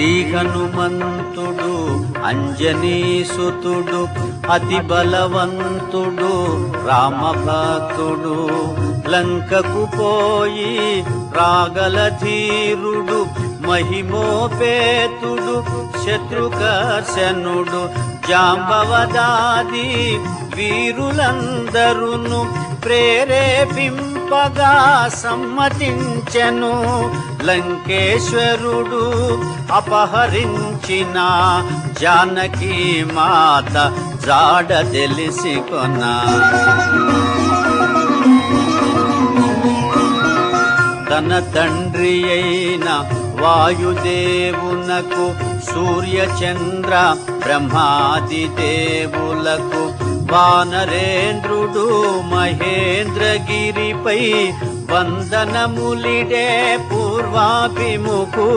శ్రీ హనుమంతుడు అంజనీసుతుడు అతి బలవంతుడు రామభక్తుడు. లంకకు పోయి రాగల ధీరుడు మహిమోపేతుడు శత్రుకర్షణుడు జాంబవదాది వీరులందరును ప్రేరేపింపగా సమ్మతించెను. లంకేశ్వరుడు అపహరించిన జానకి మాత జాడ తెలిసి కొనా తన తండ్రి అయిన వాయుదేవునకు సూర్యచంద్ర బ్రహ్మాది దేవులకు వానరేంద్రుడు మహేంద్రగిరిపై వందనములిడే పూర్వాభిముఖుడు.